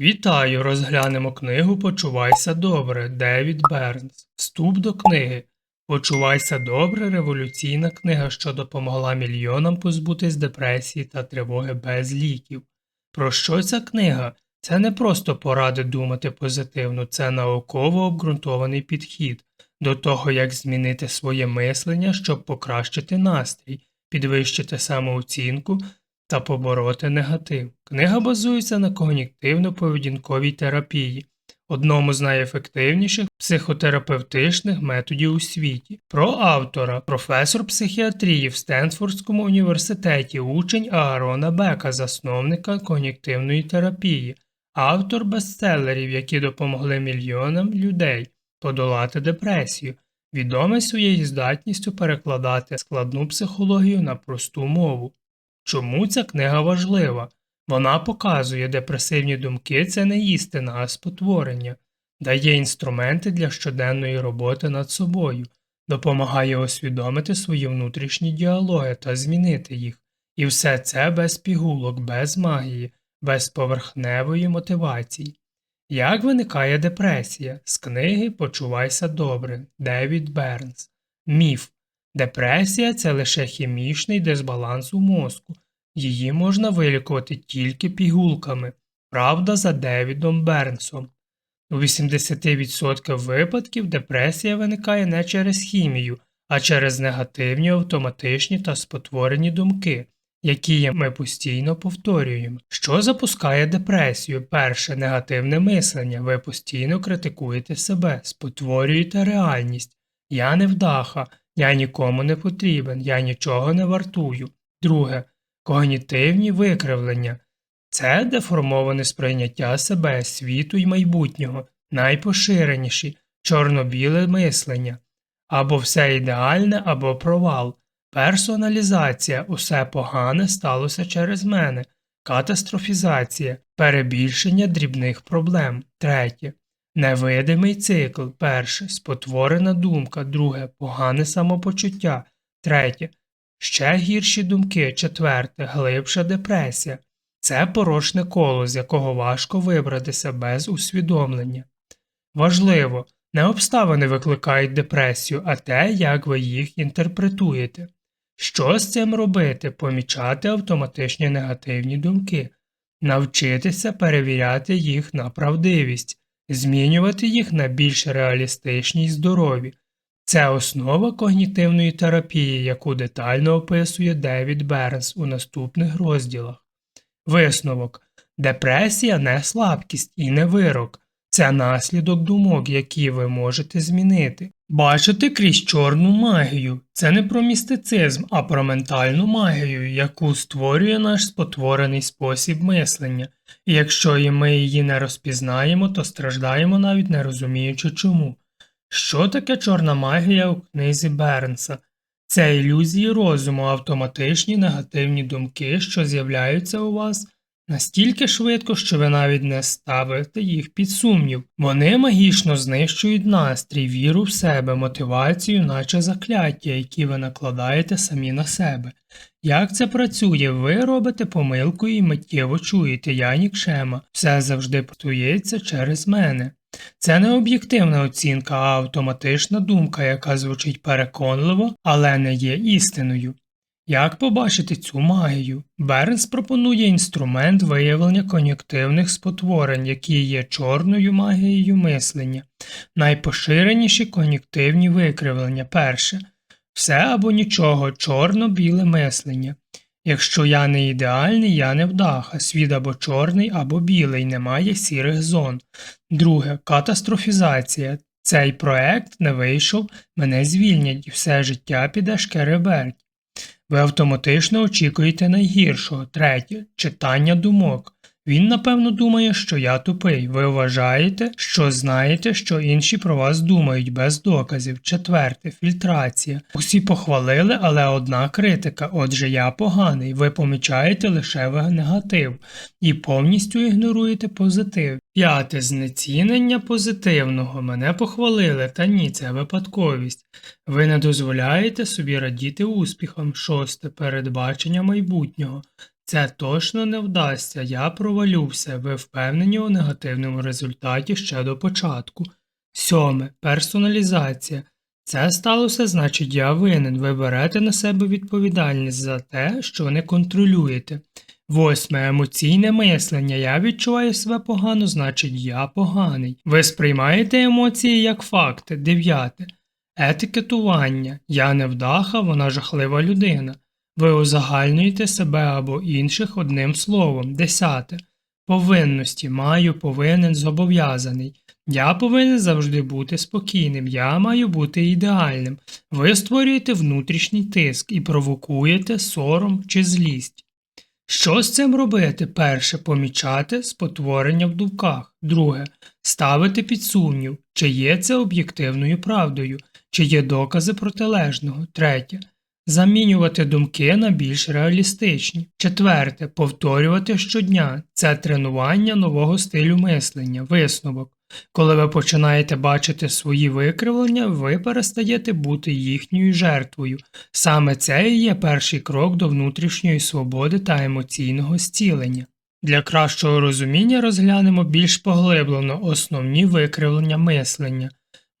Вітаю, розглянемо книгу Почувайся добре Девід Бернс. Вступ до книги. Почувайся добре революційна книга, що допомогла мільйонам позбутись депресії та тривоги без ліків. Про що ця книга? Це не просто поради думати позитивно, це науково обґрунтований підхід до того, як змінити своє мислення, щоб покращити настрій, підвищити самооцінку та побороти негатив. Книга базується на когнітивно-поведінковій терапії, одному з найефективніших психотерапевтичних методів у світі. Про автора, професор психіатрії в Стенфордському університеті, учень Аарона Бека, засновника когнітивної терапії, автор бестселерів, які допомогли мільйонам людей подолати депресію. Відомий своєю здатністю перекладати складну психологію на просту мову. Чому ця книга важлива? Вона показує, депресивні думки це не істина, а спотворення, дає інструменти для щоденної роботи над собою, допомагає усвідомити свої внутрішні діалоги та змінити їх. І все це без пігулок, без магії, без поверхневої мотивації. Як виникає депресія? З книги Почувайся добре Девід Бернс. Міф. Депресія це лише хімічний дисбаланс у мозку. Її можна вилікувати тільки пігулками. Правда за Девідом Бернсом. У 80% випадків депресія виникає не через хімію, а через негативні автоматичні та спотворені думки, які ми постійно повторюємо. Що запускає депресію? Перше негативне мислення. Ви постійно критикуєте себе, спотворюєте реальність. Я невдаха, я нікому не потрібен, я нічого не вартую. Друге. Когнітивні викривлення. Це деформоване сприйняття себе, світу й майбутнього, найпоширеніші, чорно-біле мислення, або все ідеальне, або провал, персоналізація, усе погане сталося через мене, катастрофізація, перебільшення дрібних проблем, третє. Невидимий цикл, перше, спотворена думка, друге, погане самопочуття, третє, ще гірші думки, четверте, глибша депресія. Це порочне коло, з якого важко вибратися без усвідомлення. Важливо, не обставини викликають депресію, а те, як ви їх інтерпретуєте. Що з цим робити? Помічати автоматичні негативні думки, навчитися перевіряти їх на правдивість, змінювати їх на більш реалістичні й здорові. Це основа когнітивної терапії, яку детально описує Девід Бернс у наступних розділах. Висновок Депресія не слабкість і не вирок, це наслідок думок, які ви можете змінити. Бачити крізь чорну магію це не про містицизм, а про ментальну магію, яку створює наш спотворений спосіб мислення, і якщо і ми її не розпізнаємо, то страждаємо навіть не розуміючи чому. Що таке чорна магія у книзі Бернса? Це ілюзії розуму, автоматичні негативні думки, що з'являються у вас настільки швидко, що ви навіть не ставите їх під сумнів. Вони магічно знищують настрій, віру в себе, мотивацію, наче закляття, які ви накладаєте самі на себе. Як це працює? Ви робите помилку і миттєво чуєте, я нікчема, все завжди потується через мене. Це не об'єктивна оцінка, а автоматична думка, яка звучить переконливо, але не є істиною. Як побачити цю магію? Бернс пропонує інструмент виявлення кон'юктивних спотворень, які є чорною магією мислення, найпоширеніші кон'юктивні викривлення перше все або нічого, чорно-біле мислення. Якщо я не ідеальний, я не вдаха, світ або чорний, або білий, немає сірих зон. Друге катастрофізація. Цей проект не вийшов, мене звільнять і все життя піде шкереберть. Ви автоматично очікуєте найгіршого. Третє читання думок. Він, напевно, думає, що я тупий. Ви вважаєте, що знаєте, що інші про вас думають без доказів. Четверте фільтрація. Усі похвалили, але одна критика. Отже, я поганий. Ви помічаєте лише негатив і повністю ігноруєте позитив. П'яте знецінення позитивного. Мене похвалили, та ні, це випадковість. Ви не дозволяєте собі радіти успіхам. Шосте передбачення майбутнього. Це точно не вдасться, я провалювся, ви впевнені у негативному результаті ще до початку. Сьоме. Персоналізація. Це сталося, значить, я винен. Ви берете на себе відповідальність за те, що не контролюєте. Восьме емоційне мислення. Я відчуваю себе погано, значить я поганий. Ви сприймаєте емоції як факти. Дев'яте. Етикетування. Я невдаха, вона жахлива людина. Ви узагальнюєте себе або інших одним словом. Десяте. Повинності. Маю, повинен, зобов'язаний. Я повинен завжди бути спокійним, я маю бути ідеальним. Ви створюєте внутрішній тиск і провокуєте сором чи злість. Що з цим робити? Перше помічати спотворення в думках. Друге ставити під сумнів, чи є це об'єктивною правдою, чи є докази протилежного. Третє замінювати думки на більш реалістичні. Четверте повторювати щодня. Це тренування нового стилю мислення, висновок. Коли ви починаєте бачити свої викривлення, ви перестаєте бути їхньою жертвою. Саме це і є перший крок до внутрішньої свободи та емоційного зцілення. Для кращого розуміння розглянемо більш поглиблено основні викривлення мислення.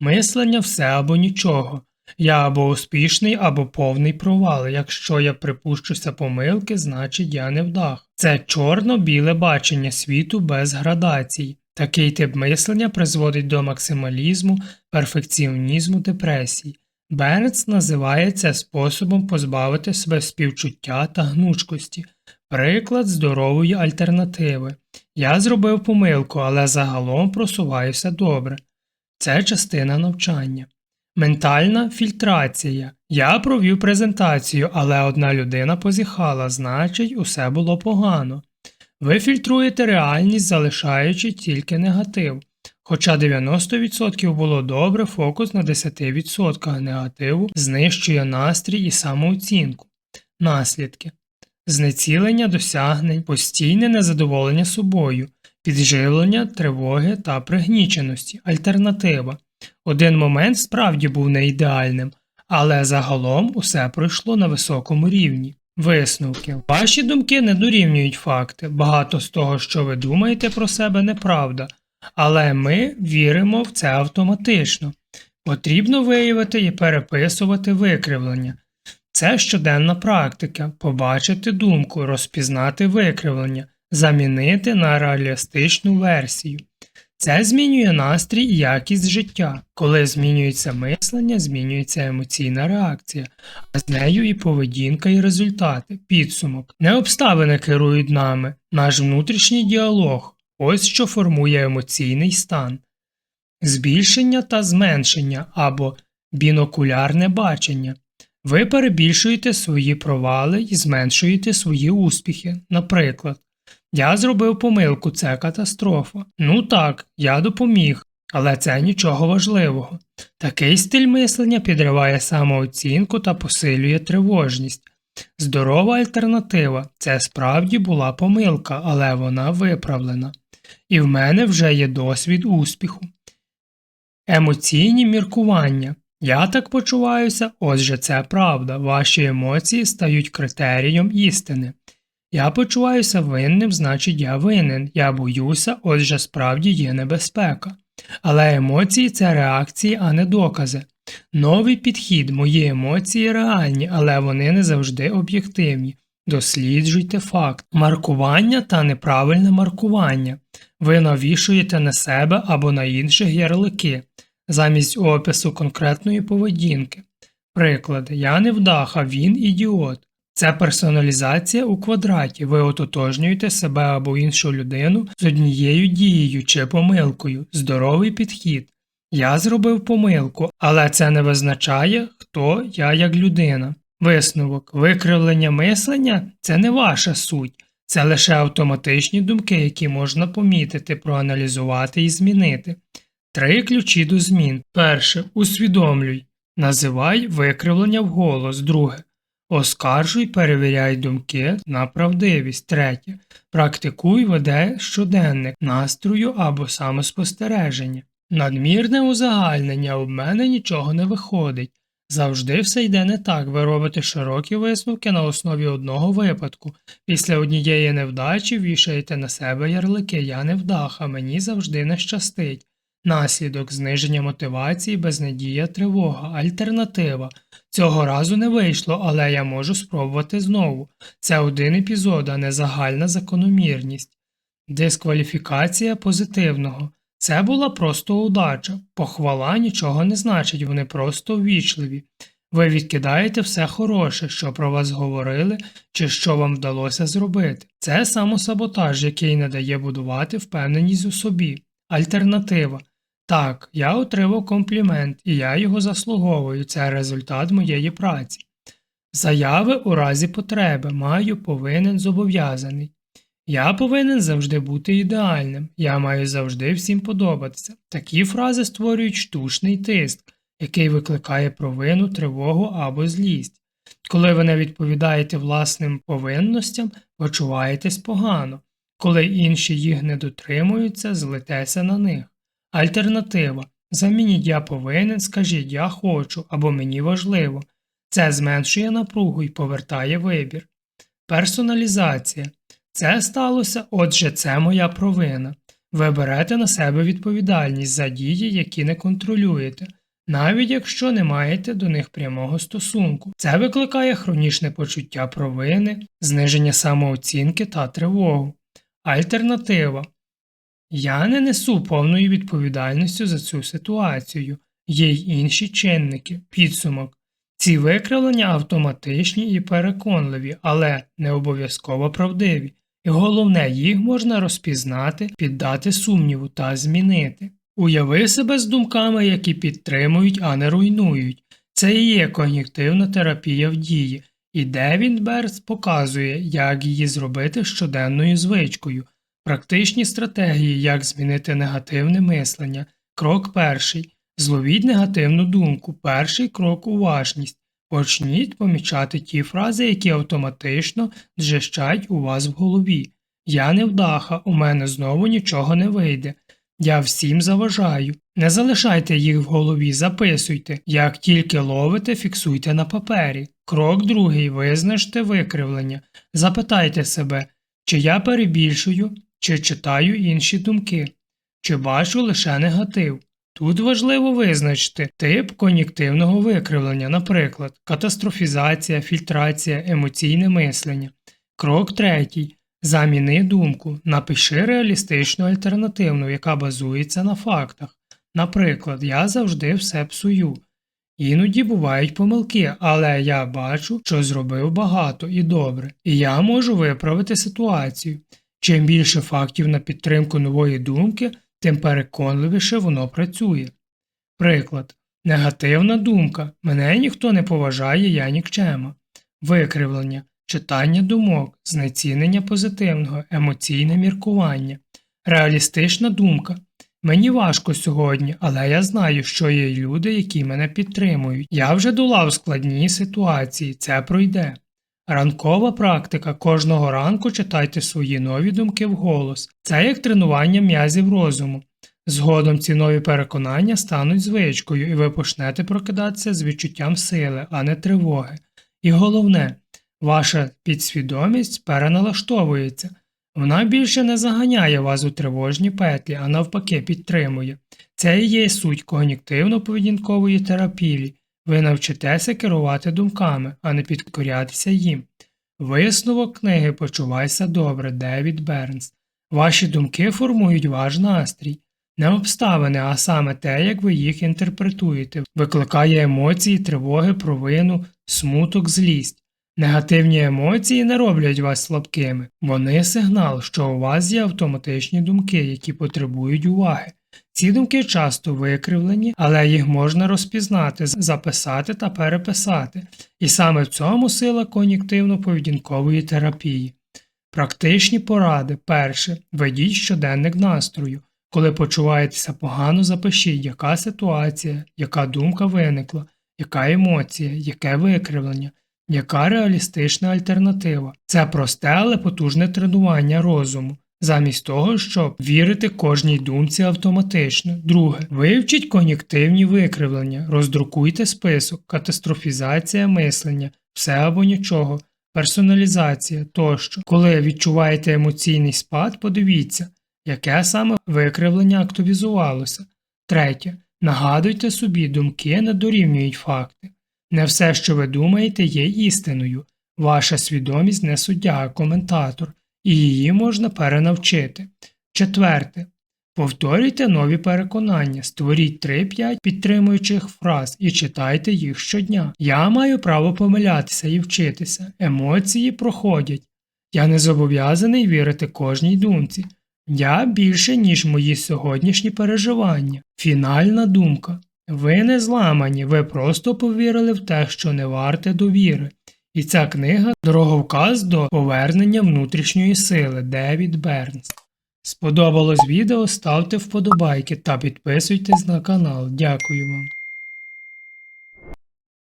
Мислення все або нічого. Я або успішний, або повний провал. Якщо я припущуся помилки, значить я не вдах. Це чорно-біле бачення світу без градацій. Такий тип мислення призводить до максималізму, перфекціонізму, депресій. Бернс називає це способом позбавити себе співчуття та гнучкості, приклад здорової альтернативи. Я зробив помилку, але загалом просуваюся добре. Це частина навчання. Ментальна фільтрація. Я провів презентацію, але одна людина позіхала, значить, усе було погано. Ви фільтруєте реальність, залишаючи тільки негатив. Хоча 90% було добре, фокус на 10% негативу знищує настрій і самооцінку. Наслідки знецілення досягнень, постійне незадоволення собою, підживлення, тривоги та пригніченості, альтернатива. Один момент справді був не ідеальним, але загалом усе пройшло на високому рівні. Висновки. Ваші думки не дорівнюють факти. Багато з того, що ви думаєте про себе, неправда. Але ми віримо в це автоматично. Потрібно виявити і переписувати викривлення. Це щоденна практика побачити думку, розпізнати викривлення, замінити на реалістичну версію. Це змінює настрій і якість життя. Коли змінюється мислення, змінюється емоційна реакція, а з нею і поведінка, і результати, підсумок. Не обставини керують нами, наш внутрішній діалог ось що формує емоційний стан, збільшення та зменшення або бінокулярне бачення. Ви перебільшуєте свої провали і зменшуєте свої успіхи. Наприклад, я зробив помилку, це катастрофа. Ну так, я допоміг, але це нічого важливого. Такий стиль мислення підриває самооцінку та посилює тривожність. Здорова альтернатива це справді була помилка, але вона виправлена. І в мене вже є досвід успіху. Емоційні міркування. Я так почуваюся, отже, це правда. Ваші емоції стають критерієм істини. Я почуваюся винним, значить я винен. Я боюся, отже, справді є небезпека. Але емоції це реакції, а не докази. Новий підхід, мої емоції реальні, але вони не завжди об'єктивні. Досліджуйте факт. Маркування та неправильне маркування. Ви навішуєте на себе або на інших ярлики, замість опису конкретної поведінки. Приклади Я не вдаха, він ідіот. Це персоналізація у квадраті. Ви ототожнюєте себе або іншу людину з однією дією чи помилкою. Здоровий підхід. Я зробив помилку, але це не визначає, хто я як людина. Висновок, викривлення мислення це не ваша суть, це лише автоматичні думки, які можна помітити, проаналізувати і змінити. Три ключі до змін. Перше. Усвідомлюй. Називай викривлення вголос. Друге. Оскаржуй, перевіряй думки на правдивість. Третє. Практикуй веде щоденник настрою або самоспостереження. Надмірне узагальнення у мене нічого не виходить. Завжди все йде не так. Ви робите широкі висновки на основі одного випадку. Після однієї невдачі вішаєте на себе ярлики Я невдаха, мені завжди не щастить. Наслідок зниження мотивації, безнадія, тривога, альтернатива. Цього разу не вийшло, але я можу спробувати знову. Це один епізод, а не загальна закономірність. Дискваліфікація позитивного. Це була просто удача. Похвала нічого не значить, вони просто ввічливі. Ви відкидаєте все хороше, що про вас говорили, чи що вам вдалося зробити. Це самосаботаж, який не дає будувати впевненість у собі. Альтернатива. Так, я отримав комплімент, і я його заслуговую. Це результат моєї праці. Заяви у разі потреби маю, повинен, зобов'язаний. Я повинен завжди бути ідеальним, я маю завжди всім подобатися. Такі фрази створюють штучний тиск, який викликає провину, тривогу або злість. Коли ви не відповідаєте власним повинностям, почуваєтесь погано. Коли інші їх не дотримуються, злитеся на них. Альтернатива. Замініть я повинен, скажіть я хочу або мені важливо. Це зменшує напругу і повертає вибір. Персоналізація. Це сталося, отже, це моя провина. Ви берете на себе відповідальність за дії, які не контролюєте, навіть якщо не маєте до них прямого стосунку. Це викликає хронічне почуття провини, зниження самооцінки та тривогу. Альтернатива. Я не несу повної відповідальності за цю ситуацію, є й інші чинники, підсумок. Ці викривлення автоматичні і переконливі, але не обов'язково правдиві, і головне, їх можна розпізнати, піддати сумніву та змінити. Уяви себе з думками, які підтримують, а не руйнують. Це і є когнітивна терапія в дії, і Девін Берс показує, як її зробити щоденною звичкою. Практичні стратегії, як змінити негативне мислення. Крок перший. Зловіть негативну думку. Перший крок уважність. Почніть помічати ті фрази, які автоматично джещать у вас в голові. Я невдаха, у мене знову нічого не вийде. Я всім заважаю. Не залишайте їх в голові, записуйте. Як тільки ловите, фіксуйте на папері. Крок другий визначте викривлення. Запитайте себе, чи я перебільшую, чи читаю інші думки, чи бачу лише негатив. Тут важливо визначити тип кон'єктивного викривлення, наприклад, катастрофізація, фільтрація, емоційне мислення. Крок третій. Заміни думку. Напиши реалістичну альтернативну, яка базується на фактах. Наприклад, я завжди все псую. Іноді бувають помилки, але я бачу, що зробив багато і добре, і я можу виправити ситуацію. Чим більше фактів на підтримку нової думки, тим переконливіше воно працює. Приклад. Негативна думка. Мене ніхто не поважає, я нікчема. Викривлення, читання думок, знецінення позитивного, емоційне міркування, реалістична думка. Мені важко сьогодні, але я знаю, що є люди, які мене підтримують. Я вже долав складні ситуації, це пройде. Ранкова практика кожного ранку читайте свої нові думки вголос. Це як тренування м'язів розуму. Згодом ці нові переконання стануть звичкою, і ви почнете прокидатися з відчуттям сили, а не тривоги. І головне, ваша підсвідомість переналаштовується. Вона більше не заганяє вас у тривожні петлі, а навпаки підтримує. Це і є суть когнітивно-поведінкової терапії. Ви навчитеся керувати думками, а не підкорятися їм. Висновок книги Почувайся добре, Девід Бернс. Ваші думки формують ваш настрій. Не обставини, а саме те, як ви їх інтерпретуєте, викликає емоції, тривоги, провину, смуток, злість. Негативні емоції не роблять вас слабкими, вони сигнал, що у вас є автоматичні думки, які потребують уваги. Ці думки часто викривлені, але їх можна розпізнати, записати та переписати, і саме в цьому сила кон'єктивно-поведінкової терапії. Практичні поради. Перше. Ведіть щоденник настрою. Коли почуваєтеся погано, запишіть, яка ситуація, яка думка виникла, яка емоція, яке викривлення, яка реалістична альтернатива. Це просте, але потужне тренування розуму. замість того, щоб вірити кожній думці автоматично. Друге, вивчіть кон'юктивні викривлення, роздрукуйте список, катастрофізація мислення, все або нічого, персоналізація тощо. Коли відчуваєте емоційний спад, подивіться, яке саме викривлення активізувалося. Третє. Нагадуйте собі, думки не дорівнюють факти. Не все, що ви думаєте, є істиною. Ваша свідомість не суддя, а коментатор, і її можна перенавчити. Четверте. Повторюйте нові переконання, створіть 3-5 підтримуючих фраз і читайте їх щодня. Я маю право помилятися і вчитися. Емоції проходять. Я не зобов'язаний вірити кожній думці. Я більше, ніж мої сьогоднішні переживання. Фінальна думка. Ви не зламані, ви просто повірили в те, що не варте довіри. І ця книга дороговказ до повернення внутрішньої сили Девід Бернс. Сподобалось відео, ставте вподобайки та підписуйтесь на канал. Дякую вам.